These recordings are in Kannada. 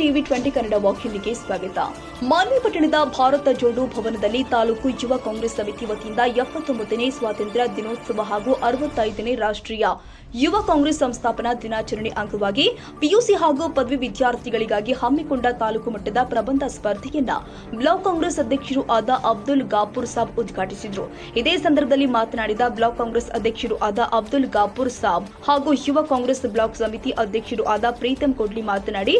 ಟಿವಿ ಟ್ವೆಂಟಿ ಕನ್ನಡ ವಾಹಿನಿಗೆ ಸ್ವಾಗತ. ಮಾನ್ವಿ ಪಟ್ಟಣದ ಭಾರತ ಜೋಡು ಭವನದಲ್ಲಿ ತಾಲೂಕು ಯುವ ಕಾಂಗ್ರೆಸ್ ಸಮಿತಿ ವತಿಯಿಂದ ಎಪ್ಪತ್ತೊಂಬತ್ತನೇ ಸ್ವಾತಂತ್ರ್ಯ ದಿನೋತ್ಸವ ಹಾಗೂ ಅರವತ್ತೈದನೇ ರಾಷ್ಟ್ರೀಯ ಯುವ ಕಾಂಗ್ರೆಸ್ ಸಂಸ್ಥಾಪನಾ ದಿನಾಚರಣೆ ಅಂಗವಾಗಿ ಪಿಯುಸಿ ಹಾಗೂ ಪದವಿ ವಿದ್ಯಾರ್ಥಿಗಳಿಗಾಗಿ ಹಮ್ಮಿಕೊಂಡ ತಾಲೂಕು ಮಟ್ಟದ ಪ್ರಬಂಧ ಸ್ಪರ್ಧೆಯನ್ನ ಬ್ಲಾಕ್ ಕಾಂಗ್ರೆಸ್ ಅಧ್ಯಕ್ಷರು ಆದ ಅಬ್ದುಲ್ ಗಾಪುರ್ ಸಾಬ್ ಉದ್ಘಾಟಿಸಿದರು. ಇದೇ ಸಂದರ್ಭದಲ್ಲಿ ಮಾತನಾಡಿದ ಬ್ಲಾಕ್ ಕಾಂಗ್ರೆಸ್ ಅಧ್ಯಕ್ಷರು ಆದ ಅಬ್ದುಲ್ ಗಾಪುರ್ ಸಾಬ್ ಹಾಗೂ ಯುವ ಕಾಂಗ್ರೆಸ್ ಬ್ಲಾಕ್ ಸಮಿತಿ ಅಧ್ಯಕ್ಷರು ಆದ ಪ್ರೀತಂ ಕೊಡ್ಲಿ ಮಾತನಾಡಿ,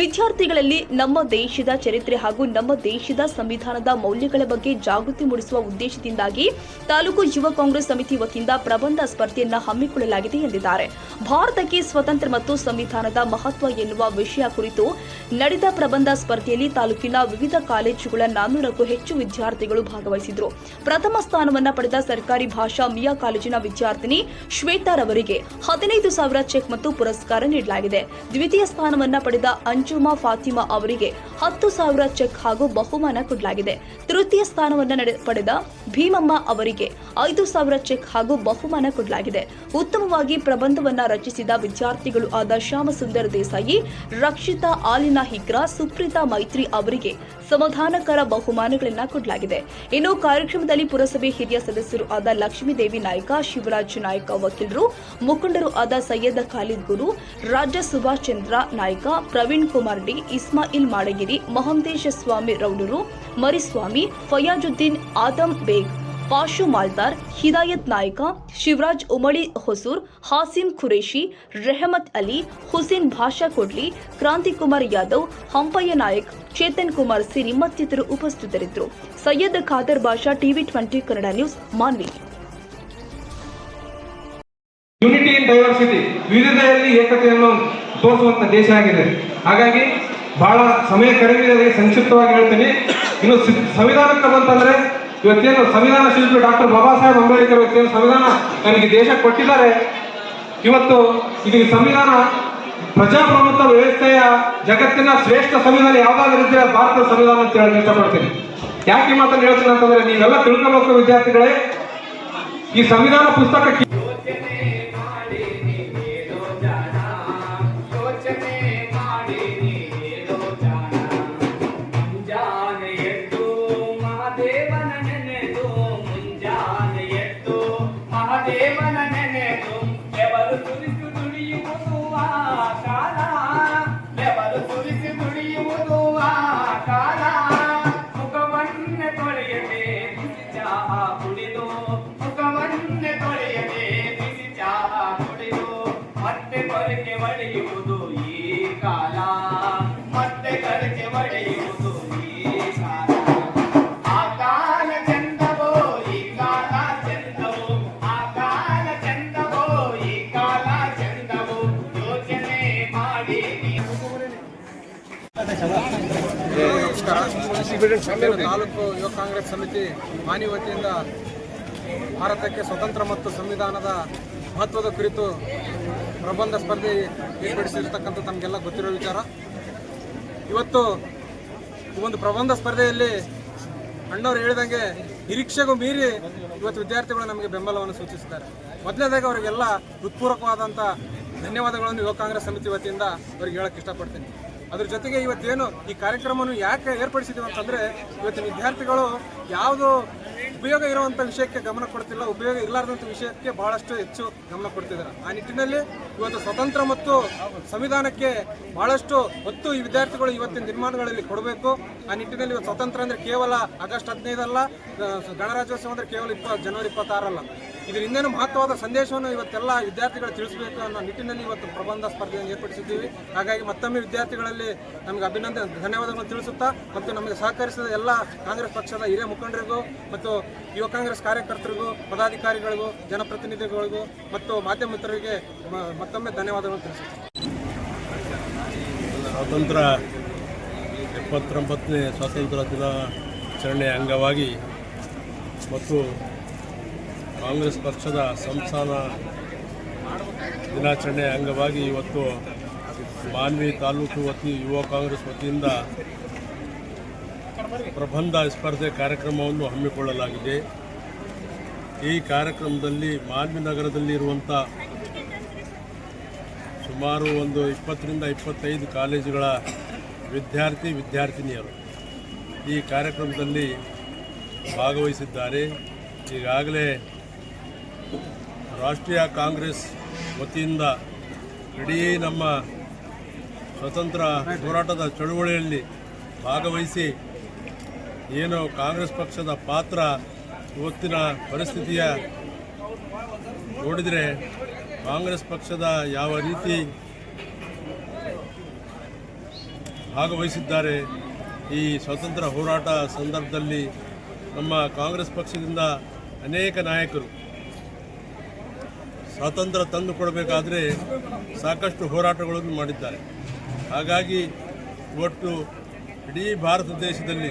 ವಿದ್ಯಾರ್ಥಿಗಳಲ್ಲಿ ನಮ್ಮ ದೇಶದ ಚರಿತ್ರೆ ಹಾಗೂ ನಮ್ಮ ದೇಶದ ಸಂವಿಧಾನದ ಮೌಲ್ಯಗಳ ಬಗ್ಗೆ ಜಾಗೃತಿ ಮೂಡಿಸುವ ಉದ್ದೇಶದಿಂದಾಗಿ ತಾಲೂಕು ಯುವ ಕಾಂಗ್ರೆಸ್ ಸಮಿತಿ ವತಿಯಿಂದ ಪ್ರಬಂಧ ಸ್ಪರ್ಧೆಯನ್ನ ಹಮ್ಮಿಕೊಳ್ಳಲಾಗಿದೆ ಎಂದಿದ್ದಾರೆ ಭಾರತಕ್ಕೆ ಸ್ವತಂತ್ರ ಮತ್ತು ಸಂವಿಧಾನದ ಮಹತ್ವ ಎನ್ನುವ ವಿಷಯ ಕುರಿತು ನಡೆದ ಪ್ರಬಂಧ ಸ್ಪರ್ಧೆಯಲ್ಲಿ ತಾಲೂಕಿನ ವಿವಿಧ ಕಾಲೇಜುಗಳ ನಾನ್ನೂರಕ್ಕೂ ಹೆಚ್ಚು ವಿದ್ಯಾರ್ಥಿಗಳು ಭಾಗವಹಿಸಿದರು. ಪ್ರಥಮ ಸ್ಥಾನವನ್ನ ಪಡೆದ ಸರ್ಕಾರಿ ಭಾಷಾ ಮಿಯಾ ಕಾಲೇಜಿನ ವಿದ್ಯಾರ್ಥಿನಿ ಶ್ವೇತಾರವರಿಗೆ ಹದಿನೈದು ಸಾವಿರ ಚೆಕ್ ಮತ್ತು ಪುರಸ್ಕಾರ ನೀಡಲಾಗಿದೆ. ದ್ವಿತೀಯ ಸ್ಥಾನವನ್ನ ಪಡೆದ ಅಂಜುಮಾ ಫಾತಿಮಾ ಅವರಿಗೆ ಹತ್ತು ಸಾವಿರ ಚೆಕ್ ಹಾಗೂ ಬಹುಮಾನ ಕೊಡಲಾಗಿದೆ. ತೃತೀಯ ಸ್ಥಾನವನ್ನ ಪಡೆದ ಭೀಮಮ್ಮ ಅವರಿಗೆ ಐದು ಸಾವಿರ ಚೆಕ್ ಹಾಗೂ ಬಹುಮಾನ ಕೊಡಲಾಗಿದೆ. ಉತ್ತಮವಾಗಿ ಪ್ರಬಂಧವನ್ನ ರಚಿಸಿದ ವಿದ್ಯಾರ್ಥಿಗಳು ಆದ ಶ್ಯಾಮಸುಂದರ್ ದೇಸಾಯಿ, ರಕ್ಷಿತಾ ಆಲಿನಾ ಹಿಗ್ರಾ, ಸುಪ್ರೀತಾ ಮೈತ್ರಿ ಅವರಿಗೆ ಸಮಾಧಾನಕರ ಬಹುಮಾನಗಳನ್ನು ಕೊಡಲಾಗಿದೆ. ಇನ್ನು ಕಾರ್ಯಕ್ರಮದಲ್ಲಿ ಪುರಸಭೆ ಹಿರಿಯ ಸದಸ್ಯರು ಆದ ಲಕ್ಷ್ಮೀದೇವಿ ನಾಯ್ಕ, ಶಿವರಾಜ್ ನಾಯ್ಕ ವಕೀಲರು, ಮುಖಂಡರು ಆದ ಸೈಯದ್ ಖಾಲಿದ್ ಗುರು, ರಾಜ್ಯ ಸುಭಾಷ್ ಚಂದ್ರ ನಾಯ್ಕ, ಪ್ರವೀಣ್ ಕುಮಾರ್ ಡಿ, ಇಸ್ಮಾಯಿಲ್ ಮಾಡಗಿರಿ ಮಹಂತೇಶ ಸ್ವಾಮಿ ರೌಡರು, ಮರಿಸ್ವಾಮಿ, ಫಯಾಜುದ್ದೀನ್ ಆದಂ ಬೇಗ್ ಪಾಶು ಮಾಲ್ದಾರ್ ಹಿದಾಯತ್ ನಾಯ್ಕ, ಶಿವರಾಜ್ ಉಮಳಿ ಹೊಸೂರ್ ಹಾಸಿಂ ಖುರೇಶಿ ರೆಹಮತ್ ಅಲಿ, ಹುಸೇನ್ ಭಾಷಾ ಕೊಡ್ಲಿ, ಕ್ರಾಂತಿಕುಮಾರ್ ಯಾದವ್, ಹಂಪಯ್ಯ ನಾಯಕ್, ಚೇತನ್ ಕುಮಾರ್ ಸಿರಿ ಮತ್ತಿತರರು ಉಪಸ್ಥಿತರಿದ್ದರು. Syed Khader Basha TV twenty Kannada news, Manvi. Unity in diversity ವಿವಿಧತೆಯಲ್ಲಿ ಏಕತೆಯನ್ನು ತೋರಿಸುವಂತ ದೇಶ ಆಗಿದೆ. ಹಾಗಾಗಿ ಬಹಳ ಸಮಯ ಕಡಿಮೆ ಸಂಕ್ಷಿಪ್ತವಾಗಿ ಹೇಳ್ತೀನಿ. ಇನ್ನು ಸಂವಿಧಾನಕ್ಕೆ ಬಂತಂದ್ರೆ ಇವತ್ತೇನು ಸಂವಿಧಾನ ಶಿಲ್ಪಿ ಡಾಕ್ಟರ್ ಬಾಬಾ ಸಾಹೇಬ್ ಅಂಬೇಡ್ಕರ್ ಇವತ್ತೇನು ಸಂವಿಧಾನ ನನಗೆ ದೇಶ ಕೊಟ್ಟಿದ್ದಾರೆ? ಇವತ್ತು ಇದು ಸಂವಿಧಾನ ಪ್ರಜಾಪ್ರಭುತ್ವ ವ್ಯವಸ್ಥೆಯ ಜಗತ್ತಿನ ಶ್ರೇಷ್ಠ ಸಂವಿಧಾನ ಯಾವ್ದಾದ್ರು ಇದ್ರೆ ಭಾರತದ ಸಂವಿಧಾನ ಅಂತ ಹೇಳಿ ಇಷ್ಟಪಡ್ತೀನಿ. ಯಾಕೆ ಮಾತನ್ನು ಹೇಳ್ತೀನಿ ಅಂತಂದ್ರೆ ನೀವೆಲ್ಲ ತಿಳ್ಕೊಬೇಕು ವಿದ್ಯಾರ್ಥಿಗಳೇ. ಈ ಸಂವಿಧಾನ ಪುಸ್ತಕ ತಾಲೂಕು ಯುವ ಕಾಂಗ್ರೆಸ್ ಸಮಿತಿ ಮಾನಿ ವತಿಯಿಂದ ಭಾರತಕ್ಕೆ ಸ್ವತಂತ್ರ ಮತ್ತು ಸಂವಿಧಾನದ ಮಹತ್ವದ ಕುರಿತು ಪ್ರಬಂಧ ಸ್ಪರ್ಧೆ ಏರ್ಪಡಿಸಿರ್ತಕ್ಕಂಥ ತಮಗೆಲ್ಲ ಗೊತ್ತಿರೋ ವಿಚಾರ. ಇವತ್ತು ಒಂದು ಪ್ರಬಂಧ ಸ್ಪರ್ಧೆಯಲ್ಲಿ ಅಣ್ಣವ್ರು ಹೇಳಿದಂಗೆ ನಿರೀಕ್ಷೆಗೂ ಮೀರಿ ಇವತ್ತು ವಿದ್ಯಾರ್ಥಿಗಳು ನಮಗೆ ಬೆಂಬಲವನ್ನು ಸೂಚಿಸ್ತಾರೆ ಮೊದಲನೇದಾಗಿ ಅವರಿಗೆಲ್ಲ ಹೃತ್ಪೂರ್ವಕವಾದಂಥ ಧನ್ಯವಾದಗಳನ್ನು ಯುವ ಕಾಂಗ್ರೆಸ್ ಸಮಿತಿ ವತಿಯಿಂದ ಅವ್ರಿಗೆ ಹೇಳಕ್ಕೆ ಇಷ್ಟಪಡ್ತೀನಿ. ಅದ್ರ ಜೊತೆಗೆ ಇವತ್ತೇನು ಈ ಕಾರ್ಯಕ್ರಮವನ್ನು ಯಾಕೆ ಏರ್ಪಡಿಸಿದ್ದೀವಿ ಅಂತಂದರೆ ಇವತ್ತಿನ ವಿದ್ಯಾರ್ಥಿಗಳು ಯಾವುದು ಉಪಯೋಗ ಇರುವಂಥ ವಿಷಯಕ್ಕೆ ಗಮನ ಕೊಡ್ತಿಲ್ಲ, ಉಪಯೋಗ ಇರಲಾರ್ದಂಥ ವಿಷಯಕ್ಕೆ ಬಹಳಷ್ಟು ಹೆಚ್ಚು ಗಮನ ಕೊಡ್ತಿದ್ದಾರೆ. ಆ ನಿಟ್ಟಿನಲ್ಲಿ ಇವತ್ತು ಸ್ವತಂತ್ರ ಮತ್ತು ಸಂವಿಧಾನಕ್ಕೆ ಬಹಳಷ್ಟು ಒತ್ತು ಈ ವಿದ್ಯಾರ್ಥಿಗಳು ಇವತ್ತಿನ ದಿನಮಾನಗಳಲ್ಲಿ ಕೊಡಬೇಕು. ಆ ನಿಟ್ಟಿನಲ್ಲಿ ಇವತ್ತು ಸ್ವತಂತ್ರ ಅಂದರೆ ಕೇವಲ ಆಗಸ್ಟ್ ಹದಿನೈದಲ್ಲ, ಗಣರಾಜ್ಯೋತ್ಸವ ಅಂದರೆ ಕೇವಲ ಇಪ್ಪ ಜನವರಿ ಇಪ್ಪತ್ತಾರಲ್ಲ. ಇದ್ರ ಹಿಂದೇನು ಮಹತ್ವವಾದ ಸಂದೇಶವನ್ನು ಇವತ್ತೆಲ್ಲ ವಿದ್ಯಾರ್ಥಿಗಳು ತಿಳಿಸಬೇಕು ಅನ್ನೋ ನಿಟ್ಟಿನಲ್ಲಿ ಇವತ್ತು ಪ್ರಬಂಧ ಸ್ಪರ್ಧೆಯನ್ನು ಏರ್ಪಡಿಸಿದ್ದೀವಿ. ಹಾಗಾಗಿ ಮತ್ತೊಮ್ಮೆ ವಿದ್ಯಾರ್ಥಿಗಳಲ್ಲಿ ನಮಗೆ ಅಭಿನಂದನೆ ಧನ್ಯವಾದಗಳನ್ನು ತಿಳಿಸುತ್ತಾ ಮತ್ತು ನಮಗೆ ಸಹಕರಿಸಿದ ಎಲ್ಲ ಕಾಂಗ್ರೆಸ್ ಪಕ್ಷದ ಹಿರಿಯ ಮುಖಂಡರಿಗೂ ಮತ್ತು ಯುವ ಕಾಂಗ್ರೆಸ್ ಕಾರ್ಯಕರ್ತರಿಗೂ, ಪದಾಧಿಕಾರಿಗಳಿಗೂ, ಜನಪ್ರತಿನಿಧಿಗಳಿಗೂ ಮತ್ತು ಮಾಧ್ಯಮ ಮಿತ್ರರಿಗೆ ಮತ್ತೊಮ್ಮೆ ಧನ್ಯವಾದಗಳನ್ನು ತಿಳಿಸುತ್ತಾ. ಸ್ವಾತಂತ್ರ್ಯ ಎಪ್ಪತ್ತೊಂಬತ್ತನೇ ಸ್ವಾತಂತ್ರ್ಯ ದಿನಾಚರಣೆಯ ಅಂಗವಾಗಿ ಮತ್ತು ಕಾಂಗ್ರೆಸ್ ಪಕ್ಷದ ಸಂಸ್ಥಾನ ದಿನಾಚರಣೆ ಅಂಗವಾಗಿ ಇವತ್ತು ಮಾನ್ವಿ ತಾಲೂಕು ವತಿ, ಯುವ ಕಾಂಗ್ರೆಸ್ ವತಿಯಿಂದ ಪ್ರಬಂಧ ಸ್ಪರ್ಧೆ ಕಾರ್ಯಕ್ರಮವನ್ನು ಹಮ್ಮಿಕೊಳ್ಳಲಾಗಿದೆ. ಈ ಕಾರ್ಯಕ್ರಮದಲ್ಲಿ ಮಾನ್ವಿ ನಗರದಲ್ಲಿ ಇರುವಂಥ ಸುಮಾರು ಒಂದು ಇಪ್ಪತ್ತರಿಂದ ಇಪ್ಪತ್ತೈದು ಕಾಲೇಜುಗಳ ವಿದ್ಯಾರ್ಥಿ, ವಿದ್ಯಾರ್ಥಿನಿಯರು ಈ ಕಾರ್ಯಕ್ರಮದಲ್ಲಿ ಭಾಗವಹಿಸಿದ್ದಾರೆ. ಈಗಾಗಲೇ ರಾಷ್ಟ್ರೀಯ ಕಾಂಗ್ರೆಸ್ ವತಿಯಿಂದ ಇಡೀ ನಮ್ಮ ಸ್ವತಂತ್ರ ಹೋರಾಟದ ಚಳುವಳಿಯಲ್ಲಿ ಭಾಗವಹಿಸಿ ಏನು ಕಾಂಗ್ರೆಸ್ ಪಕ್ಷದ ಪಾತ್ರ ಇವತ್ತಿನ ಪರಿಸ್ಥಿತಿಯ ನೋಡಿದರೆ ಕಾಂಗ್ರೆಸ್ ಪಕ್ಷದ ಯಾವ ರೀತಿ ಭಾಗವಹಿಸಿದ್ದಾರೆ ಈ ಸ್ವತಂತ್ರ ಹೋರಾಟ ಸಂದರ್ಭದಲ್ಲಿ ನಮ್ಮ ಕಾಂಗ್ರೆಸ್ ಪಕ್ಷದಿಂದ ಅನೇಕ ನಾಯಕರು ಸ್ವಾತಂತ್ರ್ಯ ತಂದು ಕೊಡಬೇಕಾದ್ರೆ ಸಾಕಷ್ಟು ಹೋರಾಟಗಳನ್ನು ಮಾಡಿದ್ದಾರೆ. ಹಾಗಾಗಿ ಇವತ್ತು ಇಡೀ ಭಾರತ ದೇಶದಲ್ಲಿ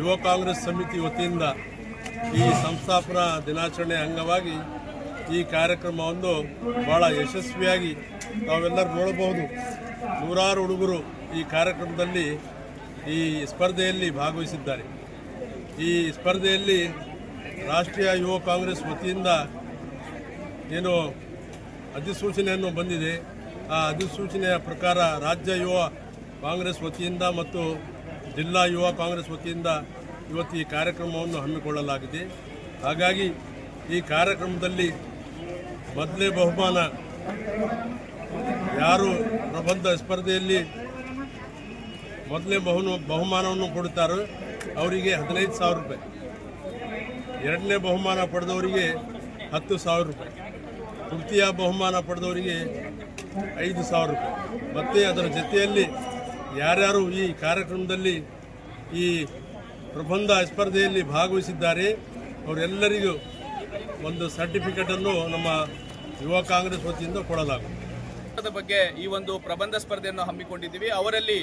ಯುವ ಕಾಂಗ್ರೆಸ್ ಸಮಿತಿ ವತಿಯಿಂದ ಈ ಸಂಸ್ಥಾಪನಾ ದಿನಾಚರಣೆ ಅಂಗವಾಗಿ ಈ ಕಾರ್ಯಕ್ರಮವನ್ನು ಭಾಳ ಯಶಸ್ವಿಯಾಗಿ ನಾವೆಲ್ಲರೂ ನೋಡಬಹುದು. ನೂರಾರು ಹುಡುಗರು ಈ ಕಾರ್ಯಕ್ರಮದಲ್ಲಿ ಈ ಸ್ಪರ್ಧೆಯಲ್ಲಿ ಭಾಗವಹಿಸಿದ್ದಾರೆ. ಈ ಸ್ಪರ್ಧೆಯಲ್ಲಿ ರಾಷ್ಟ್ರೀಯ ಯುವ ಕಾಂಗ್ರೆಸ್ ವತಿಯಿಂದ ಏನು ಅಧಿಸೂಚನೆಯನ್ನು ಬಂದಿದೆ. ಆ ಅಧಿಸೂಚನೆಯ ಪ್ರಕಾರ ರಾಜ್ಯ ಯುವ ಕಾಂಗ್ರೆಸ್ ವತಿಯಿಂದ ಮತ್ತು ಜಿಲ್ಲಾ ಯುವ ಕಾಂಗ್ರೆಸ್ ವತಿಯಿಂದ ಇವತ್ತು ಈ ಕಾರ್ಯಕ್ರಮವನ್ನು ಹಮ್ಮಿಕೊಳ್ಳಲಾಗಿದೆ. ಹಾಗಾಗಿ ಈ ಕಾರ್ಯಕ್ರಮದಲ್ಲಿ ಮೊದಲೇ ಬಹುಮಾನ ಯಾರು ಪ್ರಬಂಧ ಸ್ಪರ್ಧೆಯಲ್ಲಿ ಮೊದಲೇ ಬಹುನು ಬಹುಮಾನವನ್ನು ಕೊಡುತ್ತಾರೋ ಅವರಿಗೆ ಹದಿನೈದು ಸಾವಿರ ರೂಪಾಯಿ. ಎರಡನೇ ಬಹುಮಾನ ಪಡೆದವರಿಗೆ ಹತ್ತು ಸಾವಿರ ರೂಪಾಯಿ. ತೃತೀಯ ಬಹುಮಾನ ಪಡೆದವರಿಗೆ ಐದು ಸಾವಿರ ರೂಪಾಯಿ. ಮತ್ತು ಅದರ ಜೊತೆಯಲ್ಲಿ ಯಾರ್ಯಾರು ಈ ಕಾರ್ಯಕ್ರಮದಲ್ಲಿ ಈ ಪ್ರಬಂಧ ಸ್ಪರ್ಧೆಯಲ್ಲಿ ಭಾಗವಹಿಸಿದ್ದಾರೆ, ಅವರೆಲ್ಲರಿಗೂ ಒಂದು ಸರ್ಟಿಫಿಕೇಟನ್ನು ನಮ್ಮ ಯುವ ಕಾಂಗ್ರೆಸ್ ವತಿಯಿಂದ ಕೊಡಲಾಗುತ್ತದೆ ಬಗ್ಗೆ ಈ ಒಂದು ಪ್ರಬಂಧ ಸ್ಪರ್ಧೆಯನ್ನು ಹಮ್ಮಿಕೊಂಡಿದ್ದೀವಿ. ಅವರಲ್ಲಿ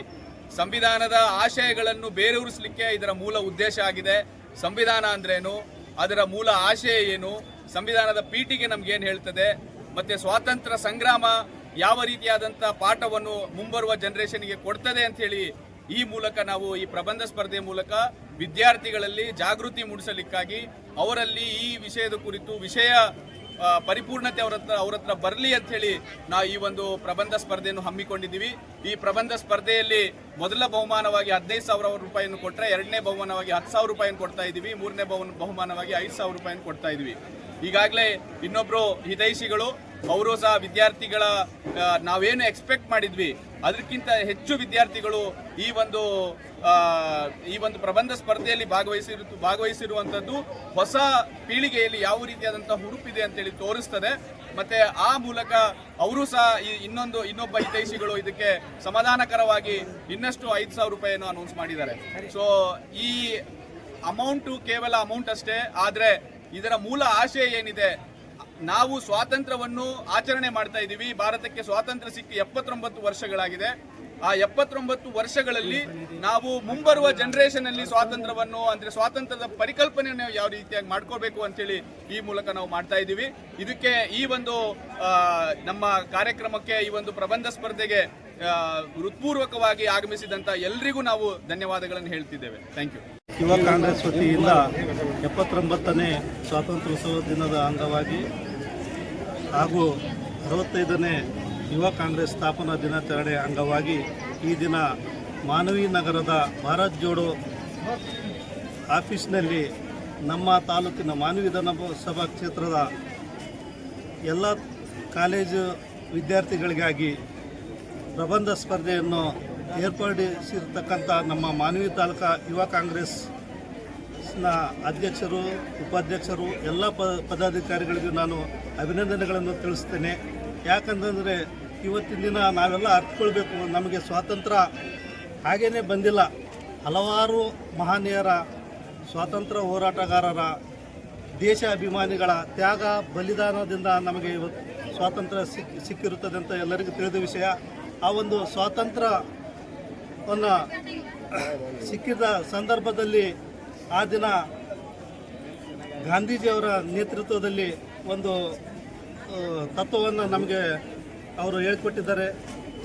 ಸಂವಿಧಾನದ ಆಶಯಗಳನ್ನು ಬೇರೂರಿಸಲಿಕ್ಕೆ ಇದರ ಮೂಲ ಉದ್ದೇಶ ಆಗಿದೆ. ಸಂವಿಧಾನ ಅಂದ್ರೇನು? ಅದರ ಮೂಲ ಆಶಯ ಏನು? ಸಂವಿಧಾನದ ಪೀಠಿಗೆ ನಮ್ಗೇನು ಹೇಳ್ತದೆ? ಮತ್ತೆ ಸ್ವಾತಂತ್ರ್ಯ ಸಂಗ್ರಾಮ ಯಾವ ರೀತಿಯಾದಂಥ ಪಾಠವನ್ನು ಮುಂಬರುವ ಜನರೇಷನ್ಗೆ ಕೊಡ್ತದೆ ಅಂತ ಹೇಳಿ ಈ ಮೂಲಕ ನಾವು ಈ ಪ್ರಬಂಧ ಸ್ಪರ್ಧೆ ಮೂಲಕ ವಿದ್ಯಾರ್ಥಿಗಳಲ್ಲಿ ಜಾಗೃತಿ ಮೂಡಿಸಲಿಕ್ಕಾಗಿ ಅವರಲ್ಲಿ ಈ ವಿಷಯದ ಕುರಿತು ವಿಷಯ ಪರಿಪೂರ್ಣತೆ ಅವ್ರ ಹತ್ರ ಅವ್ರ ಹತ್ರ ಬರಲಿ ಅಂತ ಹೇಳಿ ನಾವು ಈ ಒಂದು ಪ್ರಬಂಧ ಸ್ಪರ್ಧೆಯನ್ನು ಹಮ್ಮಿಕೊಂಡಿದ್ದೀವಿ. ಈ ಪ್ರಬಂಧ ಸ್ಪರ್ಧೆಯಲ್ಲಿ ಮೊದಲ ಬಹುಮಾನವಾಗಿ ಹದಿನೈದು ಸಾವಿರ ರೂಪಾಯಿಯನ್ನು ಕೊಟ್ಟರೆ ಎರಡನೇ ಬಹುಮಾನವಾಗಿ ಹತ್ತು ಸಾವಿರ ರೂಪಾಯಿಯನ್ನು ಕೊಡ್ತಾ ಇದ್ದೀವಿ. ಮೂರನೇ ಬಹು ಬಹುಮಾನವಾಗಿ ಐದು ಸಾವಿರ ರೂಪಾಯಿಯನ್ನು ಕೊಡ್ತಾ ಇದ್ದೀವಿ. ಈಗಾಗಲೇ ಇನ್ನೊಬ್ಬರು ಹಿತೈಷಿಗಳು, ಅವರು ಸಹ ವಿದ್ಯಾರ್ಥಿಗಳ ನಾವೇನು ಎಕ್ಸ್ಪೆಕ್ಟ್ ಮಾಡಿದ್ವಿ. ಅದಕ್ಕಿಂತ ಹೆಚ್ಚು ವಿದ್ಯಾರ್ಥಿಗಳು ಈ ಒಂದು ಈ ಒಂದು ಪ್ರಬಂಧ ಸ್ಪರ್ಧೆಯಲ್ಲಿ ಭಾಗವಹಿಸಿರು ಭಾಗವಹಿಸಿರುವಂಥದ್ದು ಹೊಸ ಪೀಳಿಗೆಯಲ್ಲಿ ಯಾವ ರೀತಿಯಾದಂಥ ಹುರುಪಿದೆ ಅಂತೇಳಿ ತೋರಿಸ್ತದೆ. ಮತ್ತೆ ಆ ಮೂಲಕ ಅವರು ಸಹ ಈ ಇನ್ನೊಂದು ಇನ್ನೊಬ್ಬ ಹಿತೈಷಿಗಳು ಇದಕ್ಕೆ ಸಮಾಧಾನಕರವಾಗಿ ಇನ್ನಷ್ಟು ಐದು ಸಾವಿರ ರೂಪಾಯಿಯನ್ನು ಅನೌನ್ಸ್ ಮಾಡಿದ್ದಾರೆ. ಸೊ ಈ ಅಮೌಂಟು ಕೇವಲ ಅಮೌಂಟ್ ಅಷ್ಟೇ, ಆದರೆ ಇದರ ಮೂಲ ಆಶಯ ಏನಿದೆ, ನಾವು ಸ್ವಾತಂತ್ರ್ಯವನ್ನು ಆಚರಣೆ ಮಾಡ್ತಾ ಇದ್ದೀವಿ ಭಾರತಕ್ಕೆ ಸ್ವಾತಂತ್ರ್ಯ ಸಿಕ್ಕಿ ಎಪ್ಪತ್ತೊಂಬತ್ತು ವರ್ಷಗಳಾಗಿದೆ. ಆ ಎಪ್ಪತ್ತೊಂಬತ್ತು ವರ್ಷಗಳಲ್ಲಿ ನಾವು ಮುಂಬರುವ ಜನರೇಷನ್ ಅಲ್ಲಿ ಸ್ವಾತಂತ್ರ್ಯವನ್ನು, ಅಂದ್ರೆ ಸ್ವಾತಂತ್ರ್ಯದ ಪರಿಕಲ್ಪನೆಯನ್ನು ಯಾವ ರೀತಿಯಾಗಿ ಮಾಡ್ಕೋಬೇಕು ಅಂತೇಳಿ ಈ ಮೂಲಕ ನಾವು ಮಾಡ್ತಾ ಇದ್ದೀವಿ. ಇದಕ್ಕೆ ಈ ಒಂದು ನಮ್ಮ ಕಾರ್ಯಕ್ರಮಕ್ಕೆ ಈ ಒಂದು ಪ್ರಬಂಧ ಸ್ಪರ್ಧೆಗೆ ಹೃತ್ಪೂರ್ವಕವಾಗಿ ಆಗಮಿಸಿದಂತ ಎಲ್ರಿಗೂ ನಾವು ಧನ್ಯವಾದಗಳನ್ನು ಹೇಳ್ತಿದ್ದೇವೆ. ಥ್ಯಾಂಕ್ ಯು ಯುವ ಕಾಂಗ್ರೆಸ್ ವತಿಯಿಂದ ಎಪ್ಪತ್ತೊಂಬತ್ತನೇ ಸ್ವಾತಂತ್ರ್ಯೋತ್ಸವ ದಿನದ ಅಂಗವಾಗಿ ಹಾಗೂ ಅರವತ್ತೈದನೇ ಯುವ ಕಾಂಗ್ರೆಸ್ ಸ್ಥಾಪನಾ ದಿನಾಚರಣೆ ಅಂಗವಾಗಿ ಈ ದಿನ ಮಾನವಿ ನಗರದ ಭಾರತ್ ಜೋಡೋ ಆಫೀಸ್ನಲ್ಲಿ ನಮ್ಮ ತಾಲೂಕಿನ ಮಾನವಿ ವಿಧಾನಸಭಾ ಕ್ಷೇತ್ರದ ಎಲ್ಲ ಕಾಲೇಜು ವಿದ್ಯಾರ್ಥಿಗಳಿಗಾಗಿ ಪ್ರಬಂಧ ಸ್ಪರ್ಧೆಯನ್ನು ಏರ್ಪಡಿಸಿರ್ತಕ್ಕಂಥ ನಮ್ಮ ಮಾನವಿ ತಾಲೂಕಾ ಯುವ ಕಾಂಗ್ರೆಸ್ನ ಅಧ್ಯಕ್ಷರು, ಉಪಾಧ್ಯಕ್ಷರು, ಎಲ್ಲ ಪದಾಧಿಕಾರಿಗಳಿಗೂ ನಾನು ಅಭಿನಂದನೆಗಳನ್ನು ತಿಳಿಸ್ತೇನೆ. ಯಾಕಂತಂದರೆ ಇವತ್ತಿನ ದಿನ ನಾವೆಲ್ಲ ಅರ್ಥಕೊಳ್ಬೇಕು ನಮಗೆ ಸ್ವಾತಂತ್ರ್ಯ ಹಾಗೇ ಬಂದಿಲ್ಲ. ಹಲವಾರು ಮಹನೀಯರ ಸ್ವಾತಂತ್ರ್ಯ ಹೋರಾಟಗಾರರ ದೇಶ ಅಭಿಮಾನಿಗಳ ತ್ಯಾಗ, ಬಲಿದಾನದಿಂದ ನಮಗೆ ಇವತ್ತು ಸ್ವಾತಂತ್ರ್ಯ ಸಿಕ್, ಸಿಕ್ಕಿರುತ್ತದೆ ಅಂತ ಎಲ್ಲರಿಗೂ ತಿಳಿದ ವಿಷಯ. ಆ ಒಂದು ಸ್ವಾತಂತ್ರ್ಯವನ್ನು ಸಿಕ್ಕಿದ ಸಂದರ್ಭದಲ್ಲಿ ಆ ದಿನ ಗಾಂಧೀಜಿಯವರ ನೇತೃತ್ವದಲ್ಲಿ ಒಂದು ತತ್ವವನ್ನು ನಮಗೆ ಅವರು ಹೇಳಿಕೊಟ್ಟಿದ್ದಾರೆ,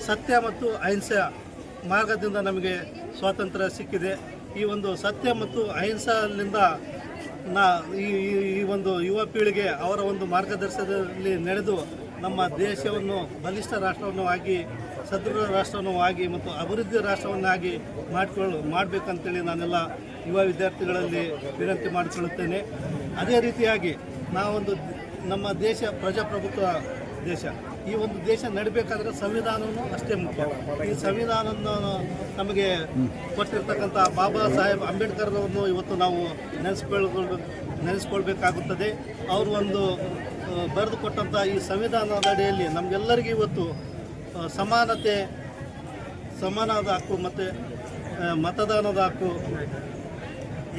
ಸತ್ಯ ಮತ್ತು ಅಹಿಂಸೆ ಮಾರ್ಗದಿಂದ ನಮಗೆ ಸ್ವಾತಂತ್ರ್ಯ ಸಿಕ್ಕಿದೆ. ಈ ಒಂದು ಸತ್ಯ ಮತ್ತು ಅಹಿಂಸೆಯಿಂದ ನಾ ಈ- ಈ ಒಂದು ಯುವ ಪೀಳಿಗೆ ಅವರ ಒಂದು ಮಾರ್ಗದರ್ಶನದಲ್ಲಿ ನಡೆದು ನಮ್ಮ ದೇಶವನ್ನು, ಬಲಿಷ್ಠ ರಾಷ್ಟ್ರವನ್ನು ಆಗಿ, ಸದೃಢ ರಾಷ್ಟ್ರವನ್ನು ಆಗಿ ಮತ್ತು ಅಭಿವೃದ್ಧಿ ರಾಷ್ಟ್ರವನ್ನಾಗಿ ಮಾಡಿಕೊಳ್ಳ ಮಾಡಬೇಕಂತೇಳಿ ನಾನೆಲ್ಲ ಯುವ ವಿದ್ಯಾರ್ಥಿಗಳಲ್ಲಿ ವಿನಂತಿ ಮಾಡಿಕೊಳ್ಳುತ್ತೇನೆ. ಅದೇ ರೀತಿಯಾಗಿ ನಾವೊಂದು ನಮ್ಮ ದೇಶ ಪ್ರಜಾಪ್ರಭುತ್ವ ದೇಶ. ಈ ಒಂದು ದೇಶ ನಡಬೇಕಾದ್ರೆ ಸಂವಿಧಾನವೂ ಅಷ್ಟೇ ಮುಖ್ಯ. ಈ ಸಂವಿಧಾನವನ್ನು ನಮಗೆ ಕೊಟ್ಟಿರ್ತಕ್ಕಂಥ ಬಾಬಾ ಸಾಹೇಬ್ ಅಂಬೇಡ್ಕರ್ ಅವರನ್ನು ಇವತ್ತು ನಾವು ನೆನೆಸ್ಕೊಳ್ಬೇಕು ನೆನೆಸ್ಕೊಳ್ಬೇಕಾಗುತ್ತದೆ. ಅವರು ಒಂದು ಬರೆದು ಕೊಟ್ಟಂಥ ಈ ಸಂವಿಧಾನದ ಅಡಿಯಲ್ಲಿ ನಮಗೆಲ್ಲರಿಗೂ ಇವತ್ತು ಸಮಾನತೆ ಸಮಾನದ ಹಕ್ಕು ಮತ್ತು ಮತದಾನದ ಹಕ್ಕು,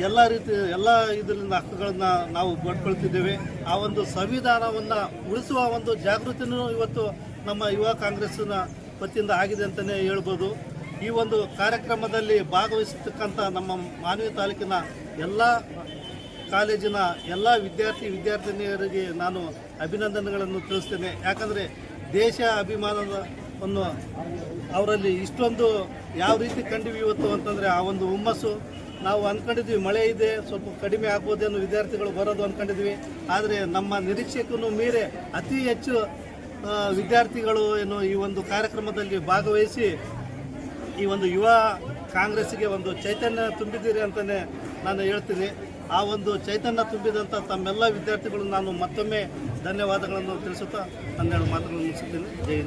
ಎಲ್ಲ ರೀತಿ, ಎಲ್ಲ ಇದರಿಂದ ಹಕ್ಕುಗಳನ್ನು ನಾವು ಪಡ್ಕೊಳ್ತಿದ್ದೇವೆ. ಆ ಒಂದು ಸಂವಿಧಾನವನ್ನು ಉಳಿಸುವ ಒಂದು ಜಾಗೃತಿನೂ ಇವತ್ತು ನಮ್ಮ ಯುವ ಕಾಂಗ್ರೆಸ್ಸಿನ ವತಿಯಿಂದ ಆಗಿದೆ ಅಂತಲೇ ಹೇಳ್ಬೋದು. ಈ ಒಂದು ಕಾರ್ಯಕ್ರಮದಲ್ಲಿ ಭಾಗವಹಿಸತಕ್ಕಂಥ ನಮ್ಮ ಮಾನವಿ ತಾಲೂಕಿನ ಎಲ್ಲ ಕಾಲೇಜಿನ ಎಲ್ಲ ವಿದ್ಯಾರ್ಥಿ ವಿದ್ಯಾರ್ಥಿನಿಯರಿಗೆ ನಾನು ಅಭಿನಂದನೆಗಳನ್ನು ತಿಳಿಸ್ತೇನೆ. ಯಾಕಂದರೆ ದೇಶ ಅಭಿಮಾನವನ್ನು ಅವರಲ್ಲಿ ಇಷ್ಟೊಂದು ಯಾವ ರೀತಿ ಕಂಡಿವಿ ಇವತ್ತು ಅಂತಂದರೆ ಆ ಒಂದು ಹುಮ್ಮಸ್ಸು ನಾವು ಅಂದ್ಕೊಂಡಿದ್ವಿ ಮಳೆ ಇದೆ, ಸ್ವಲ್ಪ ಕಡಿಮೆ ಆಗ್ಬೋದೇನು ವಿದ್ಯಾರ್ಥಿಗಳು ಬರೋದು ಅಂದ್ಕೊಂಡಿದ್ವಿ ಆದರೆ ನಮ್ಮ ನಿರೀಕ್ಷೆಗೂ ಮೀರಿ ಅತಿ ಹೆಚ್ಚು ವಿದ್ಯಾರ್ಥಿಗಳು ಏನು ಈ ಒಂದು ಕಾರ್ಯಕ್ರಮದಲ್ಲಿ ಭಾಗವಹಿಸಿ ಈ ಒಂದು ಯುವ ಕಾಂಗ್ರೆಸ್ಸಿಗೆ ಒಂದು ಚೈತನ್ಯ ತುಂಬಿದ್ದೀರಿ ಅಂತಲೇ ನಾನು ಹೇಳ್ತೀನಿ. ಆ ಒಂದು ಚೈತನ್ಯ ತುಂಬಿದಂಥ ತಮ್ಮೆಲ್ಲ ವಿದ್ಯಾರ್ಥಿಗಳು ನಾನು ಮತ್ತೊಮ್ಮೆ ಧನ್ಯವಾದಗಳನ್ನು ತಿಳಿಸುತ್ತಾ, ಹನ್ನೆರಡು ಮಾತುಗಳನ್ನು ಮುಗಿಸುತ್ತೇನೆ ಜೈ.